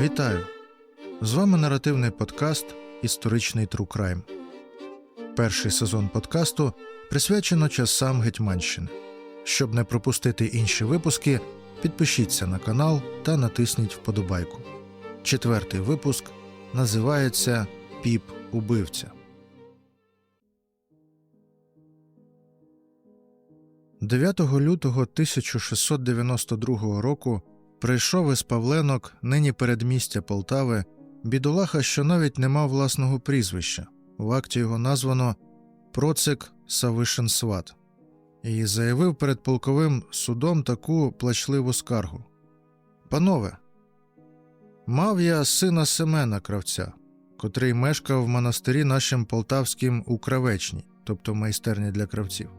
Вітаю! З вами наративний подкаст Історичний Crime. Перший сезон подкасту присвячено часам Гетьманщини. Щоб не пропустити інші випуски, підпишіться на канал та натисніть вподобайку. Четвертий випуск називається Піп Убивця. 9 лютого 1692 року прийшов із Павленок, нині передмістя Полтави, бідолаха, що навіть не мав власного прізвища. В акті його названо Процик Савишин Сват, і заявив перед полковим судом таку плачливу скаргу. Панове, мав я сина Семена Кравця, котрий мешкав в монастирі нашим полтавським у Кравечній, тобто майстерні для кравців.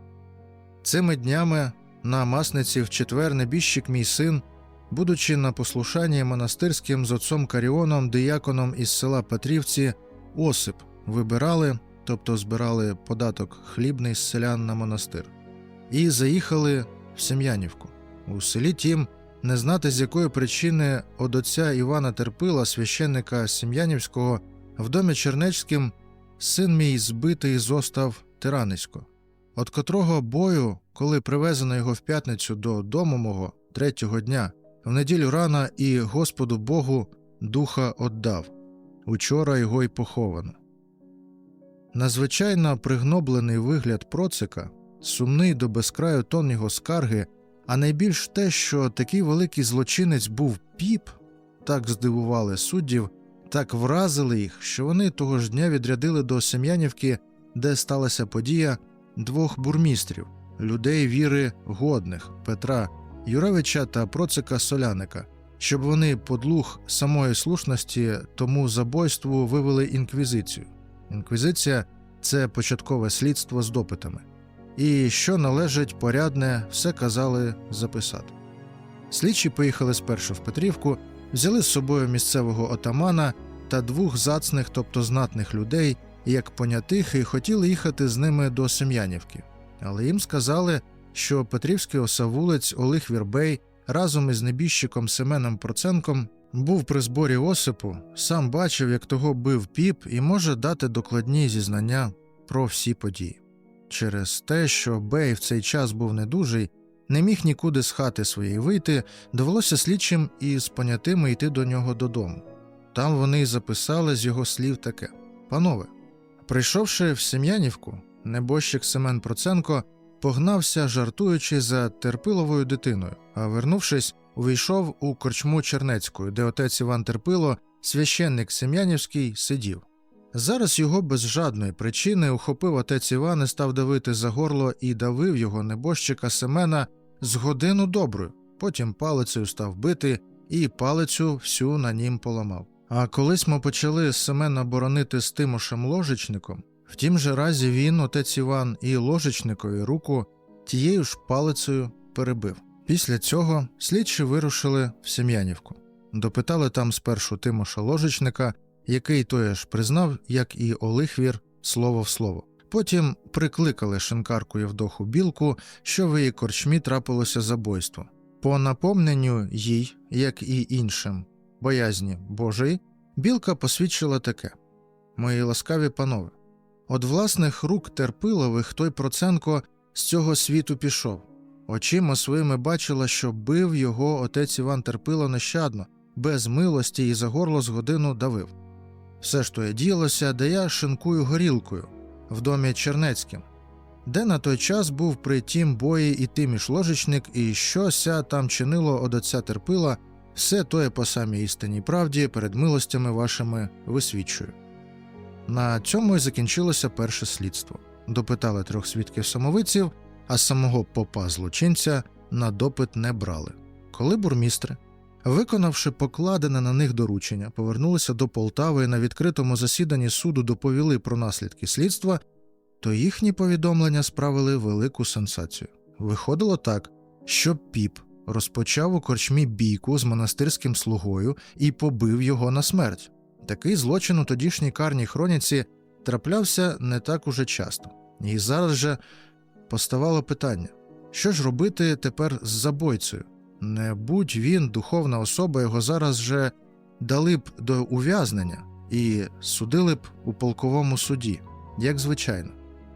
Цими днями на масниці в четвер небіжчик мій син, будучи на послушанні монастирським з отцом Каріоном, дияконом із села Петрівці, Осип вибирали, тобто збирали податок хлібний з селян на монастир, і заїхали в Сем'янівку. У селі тім, не знати з якої причини од отця Івана Терпила, священника Сем'янівського, в домі Чернецьким син мій збитий зостав тиранисько от котрого бою, коли привезено його в п'ятницю до дому мого третього дня, в неділю рана і Господу Богу духа отдав. Учора його й поховано. Надзвичайно пригноблений вигляд процика, сумний до безкраю тон його скарги, а найбільш те, що такий великий злочинець був піп, так здивували суддів, так вразили їх, що вони того ж дня відрядили до Сем'янівки, де сталася подія, двох бурмістрів, людей віри годних Петра Юревича та Процика Соляника, щоб вони подлуг самої слушності тому забойству вивели інквізицію. Інквізиція це початкове слідство з допитами. І що належить порядне, все казали записати. Слідчі поїхали спершу в Петрівку, взяли з собою місцевого отамана та двох зацних, тобто знатних людей, як понятих, і хотіли їхати з ними до Сем'янівки. Але їм сказали, що Петрівський осавулець Олег Вірбей разом із небіжчиком Семеном Проценком був при зборі Осипу, сам бачив, як того бив піп, і може дати докладні зізнання про всі події. Через те, що Бей в цей час був недужий, не міг нікуди з хати своєї вийти, довелося слідчим і з понятими йти до нього додому. Там вони записали з його слів таке: Панове, прийшовши в Сем'янівку, небожчик Семен Проценко погнався, жартуючи за терпиловою дитиною, а вернувшись, увійшов у корчму Чернецьку, де отець Іван Терпило, священник Сем'янівський, сидів. Зараз його без жадної причини ухопив отець Іван і став давити за горло і давив його небожчика Семена з годину доброю, потім палицею став бити і палицю всю на нім поламав. А колись ми почали Семена боронити з Тимошем ложечником, в тім же разі він, отець Іван, і ложечникові руку тією ж палицею перебив. Після цього слідчі вирушили в Сем'янівку. Допитали там спершу Тимоша ложечника, який тоє ж признав, як і Олихвір, слово в слово. Потім прикликали шинкарку Євдоху Білку, що в її корчмі трапилося забойство. По напомненню їй, як і іншим, боязні Божої, білка посвідчила таке: Мої ласкаві панове, От власних рук терпилових той Проценко з цього світу пішов. Очима своїми бачила, що бив його отець Іван Терпило нещадно, без милості і за горло з годину давив. Все ж то я діялося, де я шинкую горілкою в домі Чернецьким, де на той час був при тім бої і тиміш ложечник, і що ся там чинило од отця Терпила, все тоє по самій істинній правді перед милостями вашими висвідчую. На цьому й закінчилося перше слідство. Допитали трьох свідків самовиців, а самого попа злочинця на допит не брали. Коли бурмістри, виконавши покладене на них доручення, повернулися до Полтави і на відкритому засіданні суду доповіли про наслідки слідства, то їхні повідомлення справили велику сенсацію. Виходило так, що піп розпочав у корчмі бійку з монастирським слугою і побив його на смерть. Такий злочин у тодішній карній хроніці траплявся не так уже часто, і зараз же поставало питання: що ж робити тепер з забойцею? Не будь він, духовна особа, його зараз же дали б до ув'язнення і судили б у полковому суді, як звичайно.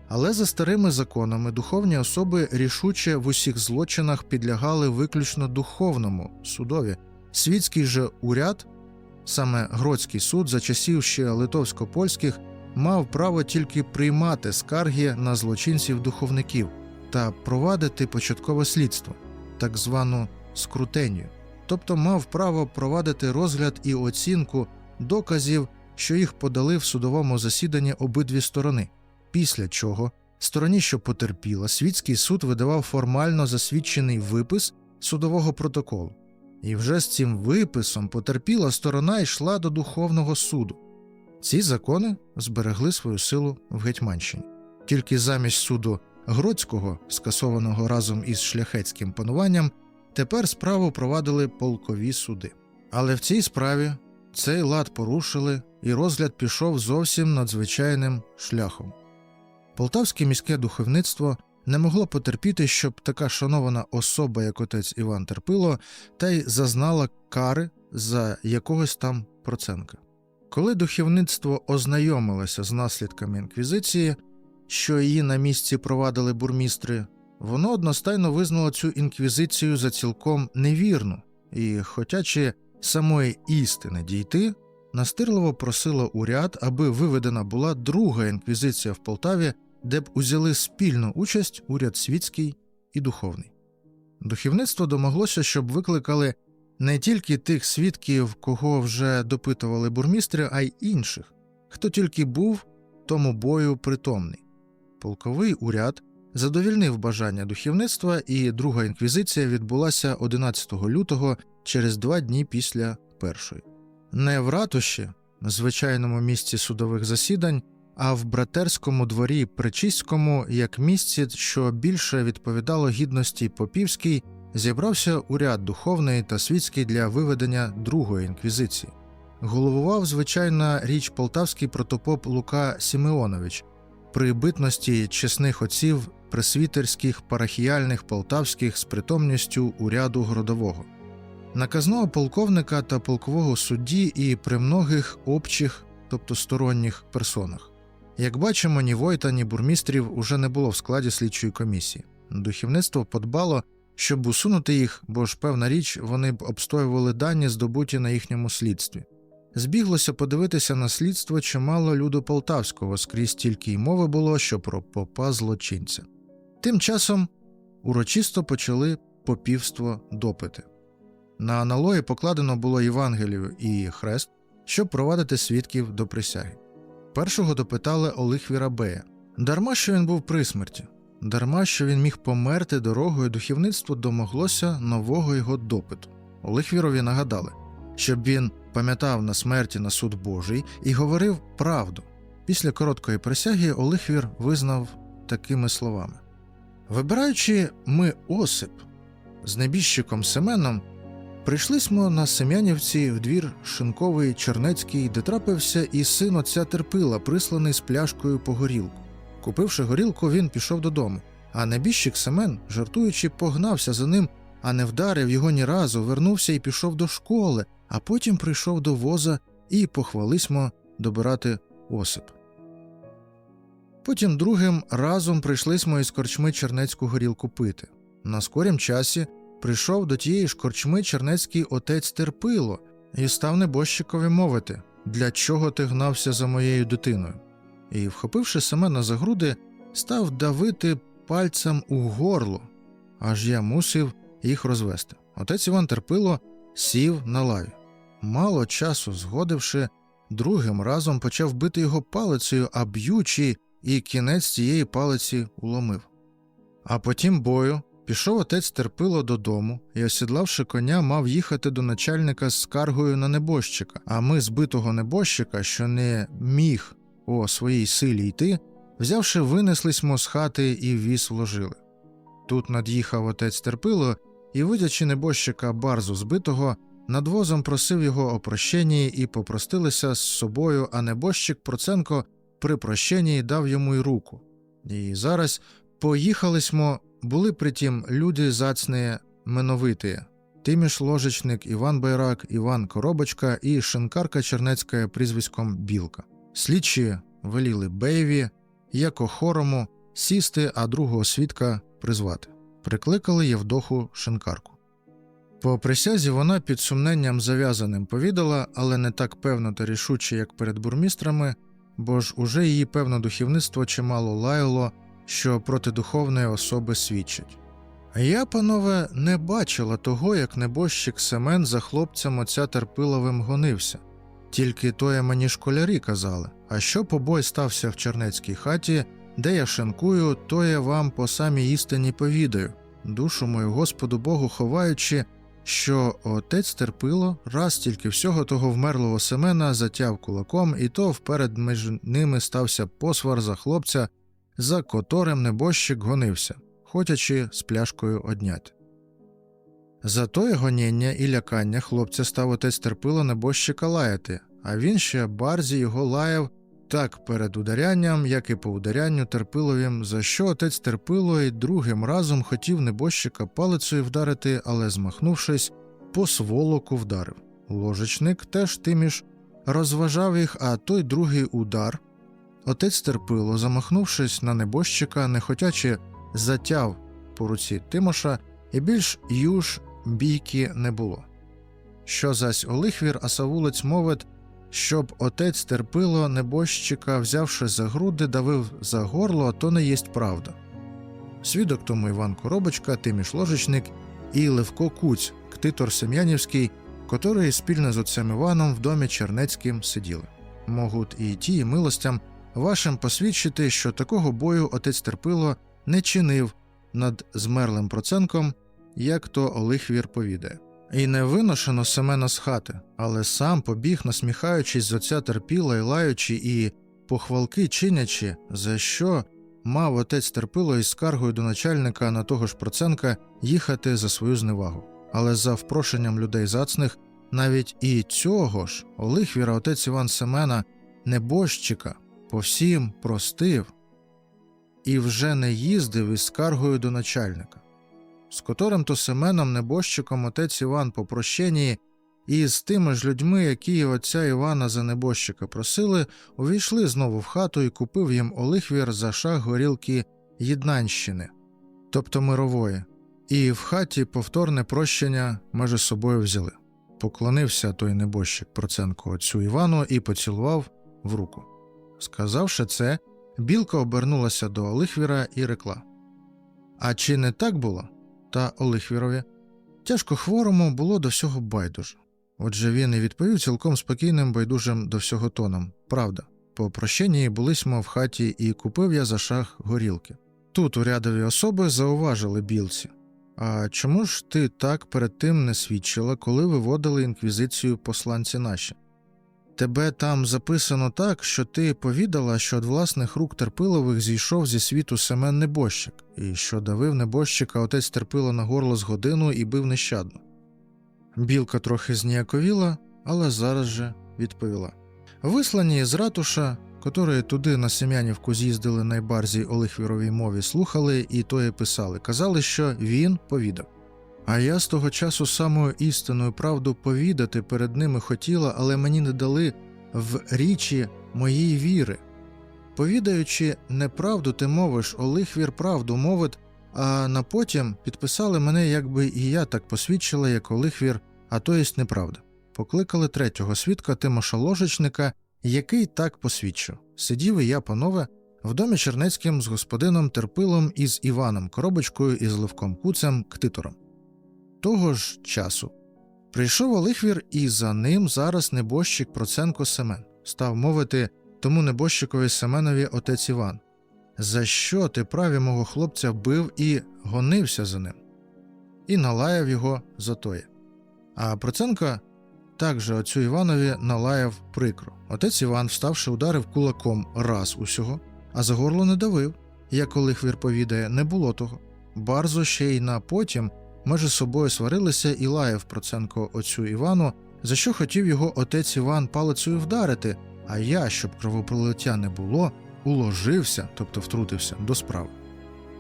Але за старими законами духовні особи рішуче в усіх злочинах підлягали виключно духовному судові. Світський же уряд, саме Гродський суд за часів ще литовсько-польських, мав право тільки приймати скарги на злочинців-духовників та провадити початкове слідство, так звану скрутенію, тобто мав право провадити розгляд і оцінку доказів, що їх подали в судовому засіданні обидві сторони, після чого стороні, що потерпіла, світський суд видавав формально засвідчений випис судового протоколу. І вже з цим виписом потерпіла сторона йшла до духовного суду. Ці закони зберегли свою силу в Гетьманщині. Тільки замість суду Гродського, скасованого разом із шляхетським пануванням, тепер справу провадили полкові суди. Але в цій справі цей лад порушили, і розгляд пішов зовсім надзвичайним шляхом. Полтавське міське духовництво не могло потерпіти, щоб така шанована особа, як отець Іван Терпило, та й зазнала кари за якогось там проценка. Коли духовництво ознайомилося з наслідками інквізиції, що її на місці провадили бурмістри, воно одностайно визнало цю інквізицію за цілком невірну і, хотячи самої істини дійти, настирливо просило уряд, аби виведена була друга інквізиція в Полтаві, де б узяли спільну участь уряд світський і духовний. Духовництво домоглося, щоб викликали не тільки тих свідків, кого вже допитували бурмістри, а й інших, хто тільки був тому бою притомний. Полковий уряд задовільнив бажання духовництва, і друга інквізиція відбулася 11 лютого через два дні після першої. Не в ратуші, звичайному місці судових засідань, а в братерському дворі Пречиському, як місці, що більше відповідало гідності попівській, зібрався уряд духовний та світський для виведення другої інквізиції. Головував звичайна річ полтавський протопоп Лука Сімеонович при битності чесних отців пресвітерських, парахіяльних полтавських з притомністю уряду городового, наказного полковника та полкового судді і при многих обчих, тобто сторонніх персонах. Як бачимо, ні Войта, ні бурмістрів уже не було в складі слідчої комісії. Духовництво подбало, щоб усунути їх, бо ж певна річ, вони б обстоювали дані, здобуті на їхньому слідстві. Збіглося подивитися на слідство чимало люду полтавського, скрізь тільки й мови було, що про попа злочинця. Тим часом урочисто почали попівство допити. На аналої покладено було Євангелію і хрест, щоб провадити свідків до присяги. Першого допитали Олег Вірабея. Дарма що він був при смерті, дарма що він міг померти дорогою, духовництво домоглося нового його допиту. Олег Вірові нагадали, щоб він пам'ятав на смерті на суд Божий і говорив правду. Після короткої присяги Олихвір визнав такими словами: Вибираючи ми Осип з небіжчиком Семеном, прийшлисмо на Сем'янівці в двір Шинковий Чернецький, де трапився і син отця терпила, присланий з пляшкою по горілку. Купивши горілку, він пішов додому, а небіжчик Семен, жартуючи, погнався за ним, а не вдарив його ні разу, вернувся і пішов до школи, а потім прийшов до воза і похвалисьмо добирати осип. Потім другим разом прийшлисьмо із корчми чернецьку горілку пити. На скорім часі прийшов до тієї ж корчми чернецький отець терпило і став небожчикові мовити для чого ти гнався за моєю дитиною. І, вхопивши Семена за груди, став давити пальцем у горло, аж я мусив їх розвести. Отець Іван терпило сів на лаві. Мало часу згодивши, другим разом почав бити його палицею, а б'ючи, і кінець цієї палиці уломив. А потім бою пішов отець терпило додому і, осідлавши коня, мав їхати до начальника з скаргою на небожчика, а ми збитого небожчика, що не міг о своїй силі йти, взявши, винеслисьмо з хати і віз вложили. Тут над'їхав отець терпило і, видячи небожчика барзу збитого, над возом просив його о прощенні і попростилися з собою, а небожчик Проценко при прощенні дав йому й руку. І зараз поїхалисьмо, були притім люди зацні меновиті, Тиміш Ложечник, Іван Байрак, Іван Коробочка і шинкарка Чернецька прізвиськом Білка. Слідчі веліли Беєві, Яко Хорому сісти, а другого свідка призвати. Прикликали Євдоху шинкарку. По присязі вона під сумненням зав'язаним повідала, але не так певно та рішуче, як перед бурмістрами, бо ж уже її певно духовництво чимало лаяло, що проти духовної особи свідчить. Я, панове, не бачила того, як небожчик Семен за хлопцем отця Терпиловим гонився. Тільки тоє мені школярі казали, а що побой стався в чернецькій хаті, де я шинкую, то я вам по самій істині повідаю, душу мою Господу Богу ховаючи, що отець терпило, раз тільки всього того вмерлого Семена затяв кулаком, і то вперед між ними стався посвар за хлопця, за которим небожчик гонився, хотячи з пляшкою одняти. За тое гоніння і лякання хлопця став отець терпило небожчика лаяти, а він ще барзі його лаяв так перед ударянням, як і по ударянню терпиловім, за що отець терпило й другим разом хотів небожчика палицею вдарити, але, змахнувшись, по сволоку вдарив. Ложечник теж тиміш розважав їх, а той другий удар. Отець терпило, замахнувшись на небожчика, нехотячи затяв по руці Тимоша, і більш юж бійки не було. Що зась Олихвір, а Савулець мовить, щоб отець терпило небожчика, взявши за груди, давив за горло, то не єсть правда. Свідок тому Іван Коробочка, Тиміш Ложечник і Левко Куць, ктитор Сем'янівський, котрий спільно з отцем Іваном в домі Чернецьким сиділи. Могуть і ті, і милостям вашим посвідчити, що такого бою отець терпило не чинив над змерлим проценком, як то Олихвір повідає. І не виношено Семена з хати, але сам побіг, насміхаючись з отця терпіла і лаючи, і похвалки чинячи, за що мав отець терпило із скаргою до начальника на того ж проценка їхати за свою зневагу. Але за впрошенням людей зацних, навіть і цього ж Олихвіра отець Іван Семена, небожчика, по всім простив і вже не їздив із скаргою до начальника з котрим то Семеном небожчиком отець Іван по прощенні і з тими ж людьми, які отця Івана за небожчика просили, увійшли знову в хату і купив їм Олихвір за шах горілки Єднанщини, тобто мирової, і в хаті повторне прощення межі собою взяли. Поклонився той небожчик Проценко отцю Івану і поцілував в руку. Сказавши це, білка обернулася до Олихвіра і рекла. А чи не так було? та Олихвірові. Тяжко хворому було до всього байдуже. Отже, він і відповів цілком спокійним, байдужим до всього тоном. Правда, по прощенні булисьмо в хаті і купив я за шах горілки. Тут урядові особи зауважили білці. А чому ж ти так перед тим не свідчила, коли виводили інквізицію посланці наші? Тебе там записано так, що ти повідала, що від власних рук терпилових зійшов зі світу Семен Небожчик, і що давив небожчика отець терпило на горло з годину і бив нещадно. Білка трохи зніяковіла, але зараз же відповіла Вислані з ратуша, котрі туди на Сем'янівку з'їздили на барзі Олихвіровій мові, слухали і тое писали, казали, що він повідав. А я з того часу самою істинною правду повідати перед ними хотіла, але мені не дали в річі моєї віри. Повідаючи неправду, ти мовиш, Олихвір правду мовить, а на потім підписали мене, якби і я так посвідчила, як Олихвір, а то єсть неправда. Покликали третього свідка Тимоша Ложечника, який так посвідчив. Сидів і я, панове, в домі Чернецьким з господином Терпилом і з Іваном Коробочкою і з Левком Куцем Ктитором. Того ж часу прийшов Олихвір, і за ним зараз небожчик Проценко Семен став мовити тому небожчикові Семенові отець Іван. За що ти праві мого хлопця бив і гонився за ним? І налаяв його за тоє. А Проценко також отцю Іванові налаяв прикро. Отець Іван, вставши, ударив кулаком раз усього, а за горло не давив. Як Олихвір повідає, не було того. Барзо ще й на потім межі собою сварилися і лаяв Проценко отцю Івану, за що хотів його отець Іван палицею вдарити, а я, щоб кровопролиття не було, уложився, тобто втрутився, до справи.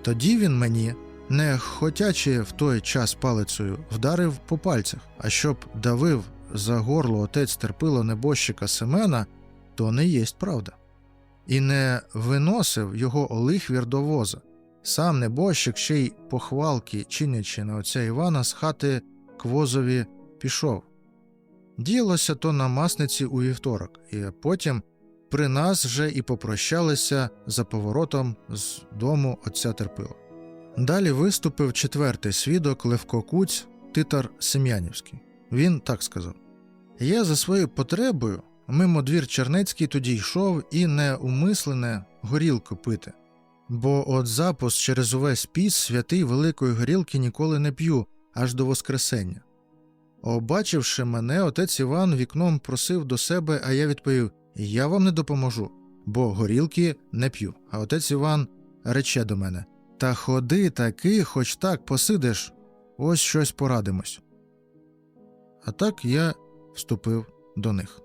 Тоді він мені не хотячи в той час палицею, вдарив по пальцях, а щоб давив за горло отець терпило небожчика Семена, то не єсть правда. І не виносив його олихвір до воза. Сам небожчик ще й похвалки, чинячи на отця Івана, з хати к возові пішов. Діялося то на масниці у вівторок, і потім при нас вже і попрощалися за поворотом з дому отця Терпила. Далі виступив четвертий свідок Левко Куць, титар Сем'янівський. Він так сказав: Я за своєю потребою мимо двір Чернецький тоді йшов і неумислене горілку пити. Бо от запус через увесь піс святий великої горілки ніколи не п'ю, аж до Воскресення. Обачивши мене, отець Іван вікном просив до себе, а я відповів: Я вам не допоможу, бо горілки не п'ю. А отець Іван рече до мене: Та ходи таки, хоч так посидиш, ось щось порадимось. А так я вступив до них.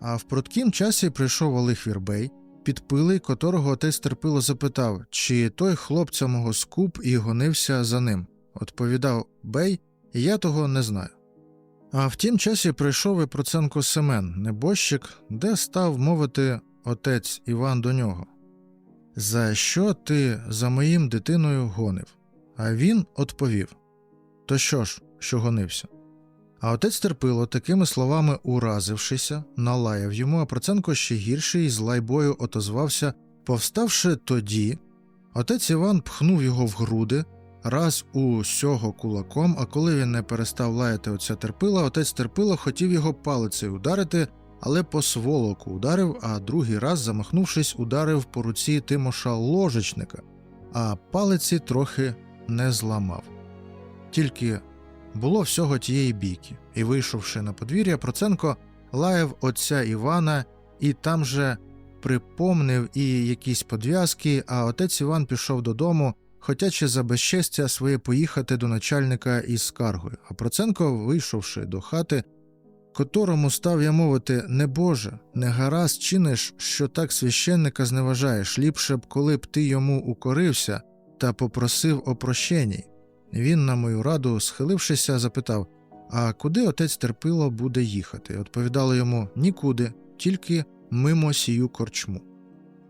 А в пруткім часі прийшов Олег Вірбей, підпилий, котрого отець терпило запитав, чи той хлопця мого скуп і гонився за ним. Відповідав Бей, я того не знаю. А в тім часі прийшов і Проценко Семен, небожчик, де став мовити отець Іван до нього. За що ти за моїм дитиною гонив? А він відповів То що ж, що гонився? А отець терпило, такими словами уразившися, налаяв йому, а Проценко ще гірший з лайбою отозвався, повставши тоді, отець Іван пхнув його в груди, раз у сього кулаком, а коли він не перестав лаяти отця терпила, отець терпило хотів його палицею ударити, але по сволоку ударив, а другий раз, замахнувшись, ударив по руці Тимоша ложечника, а палиці трохи не зламав. Тільки було всього тієї бійки, і, вийшовши на подвір'я, Проценко лаяв отця Івана і там же припомнив і якісь подв'язки, а отець Іван пішов додому, хотячи за безчестя своє поїхати до начальника із скаргою. А Проценко, вийшовши до хати, котрому став я мовити не Боже, не гаразд чиниш, що так священника зневажаєш, ліпше б, коли б ти йому укорився та попросив о прощенні. Він, на мою раду, схилившися, запитав А куди отець терпило буде їхати? Відповідали йому нікуди, тільки мимо сію корчму.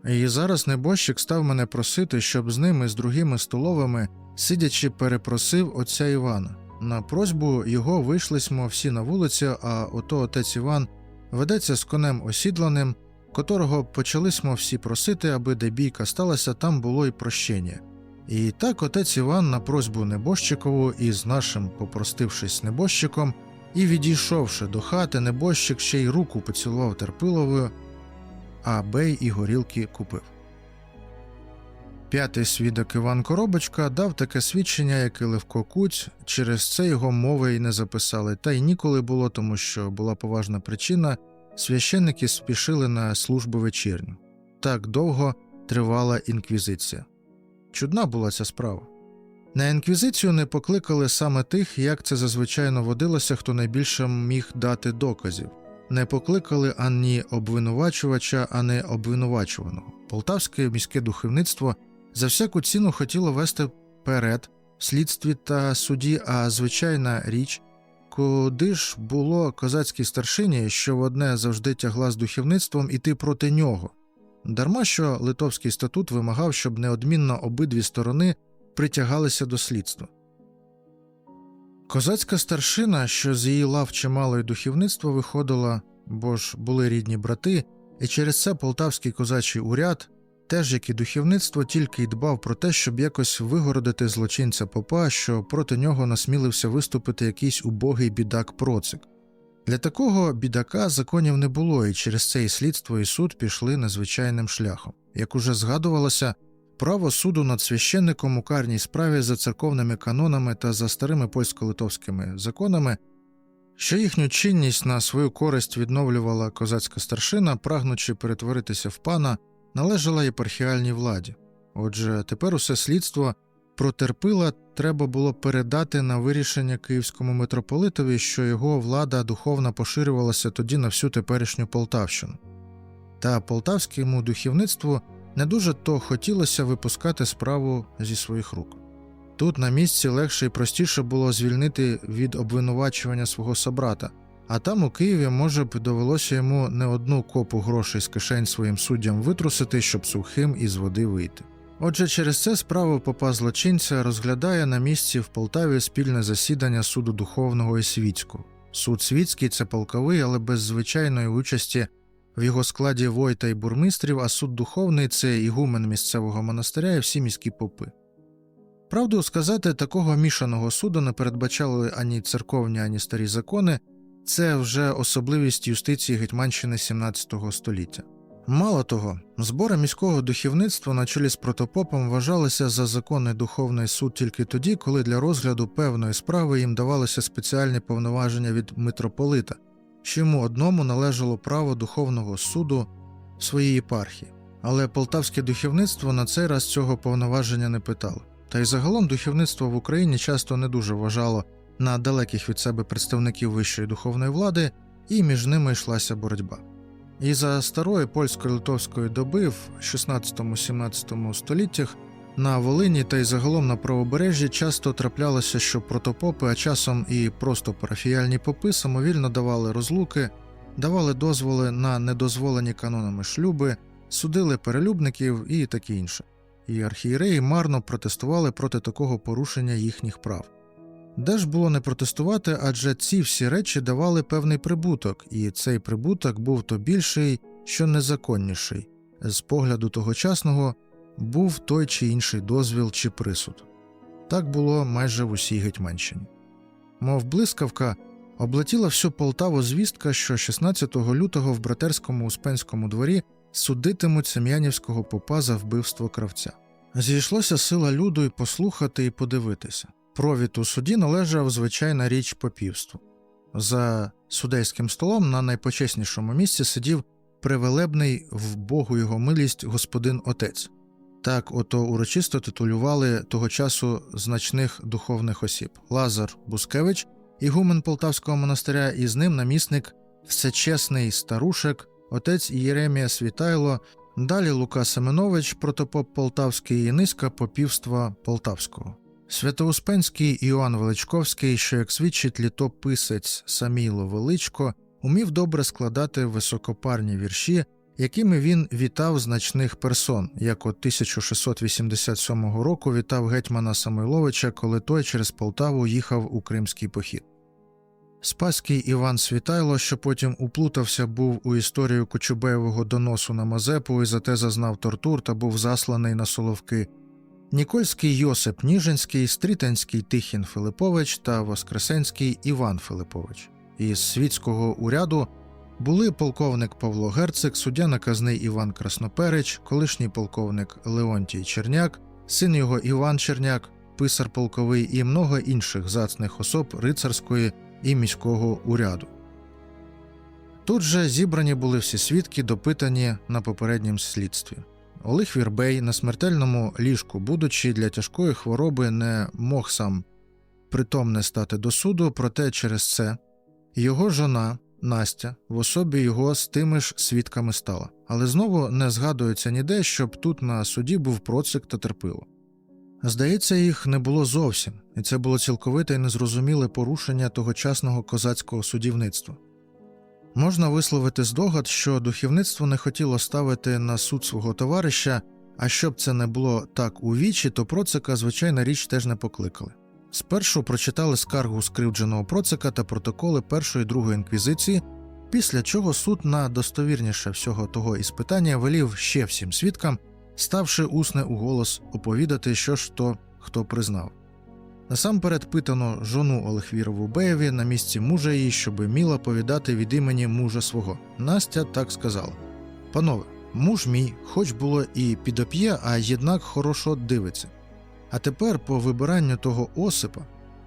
І зараз небожчик став мене просити, щоб з ними, з другими столовими, сидячи, перепросив отця Івана. На просьбу його вийшлисмо всі на вулицю, а ото отець Іван ведеться з конем осідланим, котрого почалисмо всі просити, аби де бійка сталася, там було й прощення. І так отець Іван на просьбу небожчикову і з нашим попростившись небожчиком, і відійшовши до хати, небожчик ще й руку поцілував терпиловою, а бей і горілки купив. П'ятий свідок Іван Коробочка дав таке свідчення, як і Левко Куць, через це його мови й не записали, та й ніколи було, тому що була поважна причина священники спішили на службу вечірню. Так довго тривала інквізиція. Чудна була ця справа. На інквізицію не покликали саме тих, як це зазвичай водилося, хто найбільше міг дати доказів. Не покликали ані обвинувачувача, ані обвинувачуваного. Полтавське міське духовництво за всяку ціну хотіло вести перед слідстві та суді, а звичайна річ, куди ж було козацькій старшині, що в одне завжди тягла з духовництвом іти проти нього. Дарма що Литовський статут вимагав, щоб неодмінно обидві сторони притягалися до слідства. Козацька старшина, що з її лав чимало й духовництва виходила, бо ж були рідні брати, і через це полтавський козачий уряд, теж як і духовництво, тільки й дбав про те, щоб якось вигородити злочинця попа, що проти нього насмілився виступити якийсь убогий бідак процик. Для такого бідака законів не було, і через це і слідство і суд пішли незвичайним шляхом. Як уже згадувалося, право суду над священником у карній справі за церковними канонами та за старими польсько-литовськими законами, що їхню чинність на свою користь відновлювала козацька старшина, прагнучи перетворитися в пана, належала єпархіальній владі. Отже, тепер усе слідство протерпила, треба було передати на вирішення київському митрополитові, що його влада духовна поширювалася тоді на всю теперішню Полтавщину. Та полтавському духовництву Не дуже то хотілося випускати справу зі своїх рук. Тут на місці легше і простіше було звільнити від обвинувачування свого собрата, а там у Києві, може б, довелося йому не одну копу грошей з кишень своїм суддям витрусити, щоб сухим із води вийти. Отже, через це справу попа злочинця розглядає на місці в Полтаві спільне засідання суду духовного і світського. Суд світський це полковий, але без звичайної участі в його складі войта і бурмистрів, а суд духовний це ігумен місцевого монастиря і всі міські попи. Правду сказати, такого мішаного суду не передбачали ані церковні, ані старі закони, це вже особливість юстиції Гетьманщини 17 століття. Мало того, збори міського духовництва на чолі з протопопом вважалися за законний духовний суд тільки тоді, коли для розгляду певної справи їм давалися спеціальні повноваження від митрополита, що йому одному належало право духовного суду в своїй єпархії. Але полтавське духовництво на цей раз цього повноваження не питало. Та й загалом духовництво в Україні часто не дуже вважало на далеких від себе представників вищої духовної влади, і між ними йшлася боротьба. І за старої польсько-литовської доби в 16-17 століттях на Волині та й загалом на правобережжі часто траплялося, що протопопи, а часом і просто парафіяльні попи самовільно давали розлуки, давали дозволи на недозволені канонами шлюби, судили перелюбників і таке інше. І архієреї марно протестували проти такого порушення їхніх прав. Де ж було не протестувати, адже ці всі речі давали певний прибуток, і цей прибуток був то більший, що незаконніший. З погляду тогочасного був той чи інший дозвіл чи присуд. Так було майже в усій Гетьманщині. Мов блискавка, облетіла всю Полтаву звістка, що 16 лютого в братерському Успенському дворі судитимуть Сем'янівського попа за вбивство кравця. Зійшлося сила люду і послухати і подивитися. Провід у суді належав звичайна річ попівству. За судейським столом на найпочеснішому місці сидів привелебний в Богу його милість господин отець. Так ото урочисто титулювали того часу значних духовних осіб Лазар Бускевич, ігумен Полтавського монастиря, і з ним намісник всечесний старушек, отець Єремія Світайло, далі Лука Семенович, протопоп Полтавський і низка попівства Полтавського. Святоуспенський Іоанн Величковський, що, як свідчить літописець Саміло Величко, умів добре складати високопарні вірші, якими він вітав значних персон, як от 1687 року вітав гетьмана Самойловича, коли той через Полтаву їхав у Кримський похід. Спаський Іван Світайло, що потім уплутався, був у історію Кочубеєвого доносу на Мазепу і зате зазнав тортур та був засланий на Соловки. Нікольський Йосип Ніжинський, Стрітанський Тихін Филипович та Воскресенський Іван Филипович. Із світського уряду були полковник Павло Герцик, суддя наказний Іван Красноперич, колишній полковник Леонтій Черняк, син його Іван Черняк, писар полковий і много інших зацних особ рицарської і міського уряду. Тут же зібрані були всі свідки, допитані на попереднім слідстві. Олег Вірбей на смертельному ліжку, будучи для тяжкої хвороби, не мог сам притомне стати до суду, проте через це його жона Настя в особі його з тими ж свідками стала, але знову не згадується ніде, щоб тут на суді був процик та терпило. Здається, їх не було зовсім, і це було цілковите і незрозуміле порушення тогочасного козацького судівництва. Можна висловити здогад, що духовництво не хотіло ставити на суд свого товариша, а щоб це не було так у вічі, то процика, звичайна річ, теж не покликали. Спершу прочитали скаргу скривдженого процика та протоколи першої і другої інквізиції, після чого суд на достовірніше всього того іспитання велів ще всім свідкам, ставши усне у голос оповідати, що ж то хто признав. Насамперед питано жону Олехвірову Беєві на місці мужа її, щоби міла повідати від імені мужа свого. Настя так сказала: Панове, муж мій, хоч було і підоп'є, а єднак хорошо дивиться. А тепер, по вибиранню того осипа,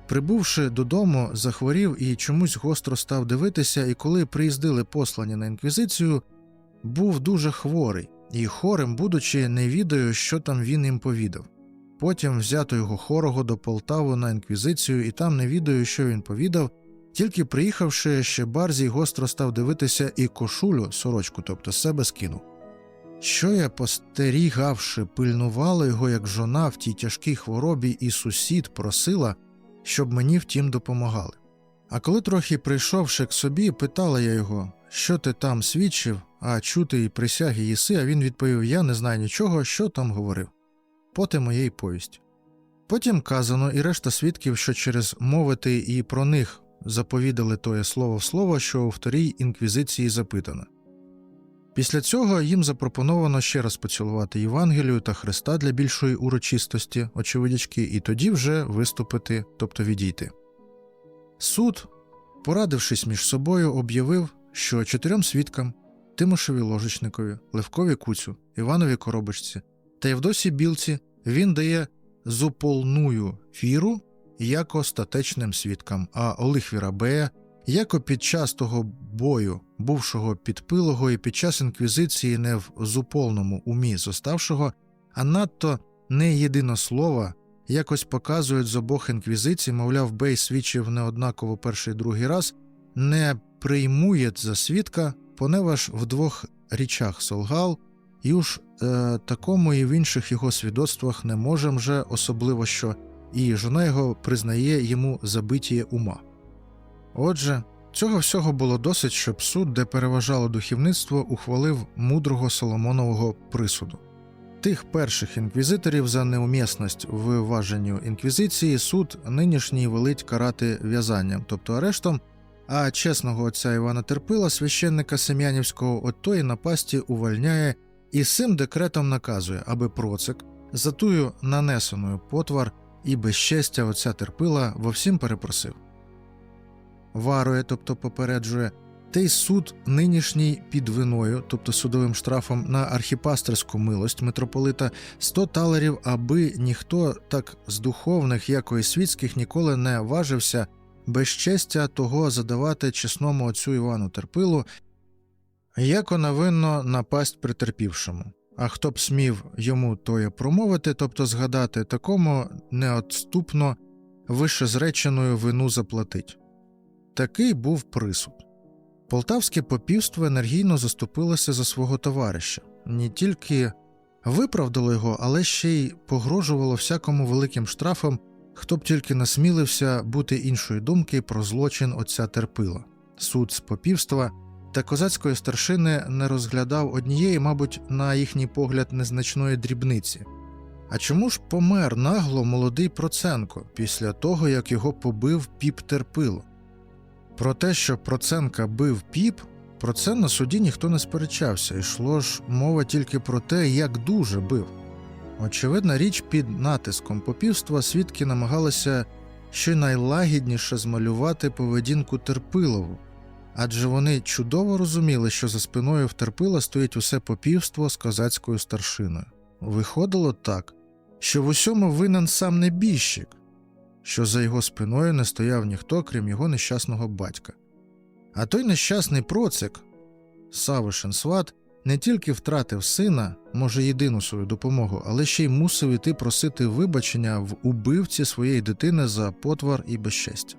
прибувши додому, захворів і чомусь гостро став дивитися, і коли приїздили послані на інквізицію, був дуже хворий, і хорим, будучи, не відаю, що там він їм повідав. Потім взято його хорого до Полтаву на інквізицію, і там не відаю, що він повідав. Тільки приїхавши, ще барзій гостро став дивитися і кошулю, сорочку, тобто себе скинув. що я, постерігавши, пильнувала його як жона в тій тяжкій хворобі, і сусід просила, щоб мені втім допомагали. А коли трохи прийшовши к собі, питала я його, що ти там свідчив, а чути і присяги їси, а він відповів: Я не знаю нічого, що там говорив. Поти моєї повісті. Потім казано і решта свідків, що через мовити і про них заповідали тоє слово в слово, що у вторій інквізиції запитано. Після цього їм запропоновано ще раз поцілувати Євангелію та Христа для більшої урочистості, очевидячки, і тоді вже виступити, тобто відійти. Суд, порадившись між собою, об'явив, що чотирьом свідкам Тимошеві Ложечникові, Левкові Куцю, Іванові Коробочці та Євдосі Білці він дає зуполную віру як остатечним свідкам, а Олих Вірабея Яко під час того бою, бувшого підпилого і під час інквізиції не в зуполному умі зоставшого, а надто не єдинослова, якось показують з обох інквізицій, мовляв, Бей свідчив неоднаково перший і другий раз, не приймує за свідка, поневаж в двох річах солгал, і уж е, такому і в інших його свідоцтвах не можем же, особливо що, і жона його признає йому забитіє ума. Отже, цього всього було досить, щоб суд, де переважало духовництво, ухвалив мудрого Соломонового присуду. Тих перших інквізиторів за неумісність в виваженню інквізиції суд нинішній велить карати в'язанням, тобто арештом, а чесного отця Івана Терпила, священника Сем'янівського, от тої напасті увольняє і цим декретом наказує, аби процик за тую нанесеною потвар і безчестя отця Терпила во всім перепросив. Варує, тобто попереджує, й суд нинішній під виною, тобто судовим штрафом на архіпастерську милость митрополита 100 талерів, аби ніхто так з духовних, як і світських ніколи не важився безчестя того задавати чесному отцю Івану Терпилу, яко навинно напасть претерпівшому. А хто б смів йому тоє промовити, тобто згадати, такому неотступно вищезреченою вину заплатить. Такий був присуд. Полтавське попівство енергійно заступилося за свого товариша, не тільки виправдало його, але ще й погрожувало всякому великим штрафом, хто б тільки насмілився бути іншої думки про злочин отця терпила. Суд з попівства та козацької старшини не розглядав однієї, мабуть, на їхній погляд, незначної дрібниці. А чому ж помер нагло молодий Проценко після того, як його побив піп терпило? Про те, що Проценка бив піп, про це на суді ніхто не сперечався, йшло ж мова тільки про те, як дуже бив. Очевидна річ, під натиском попівства свідки намагалися щонайлагідніше змалювати поведінку Терпилову, адже вони чудово розуміли, що за спиною в Терпила стоїть усе попівство з козацькою старшиною. Виходило так, що в усьому винен сам небіжчик, що за його спиною не стояв ніхто, крім його нещасного батька. А той нещасний процик, Савишин сват, не тільки втратив сина, може, єдину свою допомогу, але ще й мусив іти просити вибачення в убивці своєї дитини за потвар і безчестя.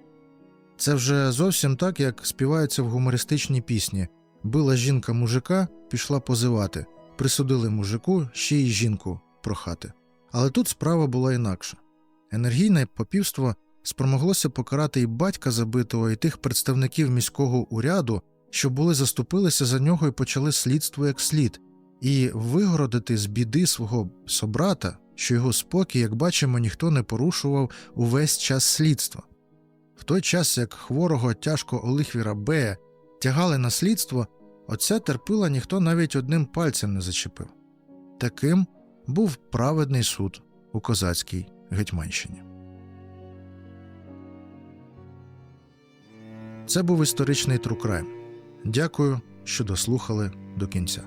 Це вже зовсім так, як співається в гумористичній пісні Била жінка мужика, пішла позивати, присудили мужику ще й жінку прохати. Але тут справа була інакша. Енергійне попівство спромоглося покарати і батька забитого, і тих представників міського уряду, що були заступилися за нього і почали слідство як слід, і вигородити з біди свого собрата, що його спокій, як бачимо, ніхто не порушував увесь час слідства. В той час, як хворого тяжко Олихвіра Бея тягали на слідство, отця терпила ніхто навіть одним пальцем не зачепив. Таким був праведний суд у козацькій Гетьманщині. Це був історичний Трукрайм. Дякую, що дослухали до кінця.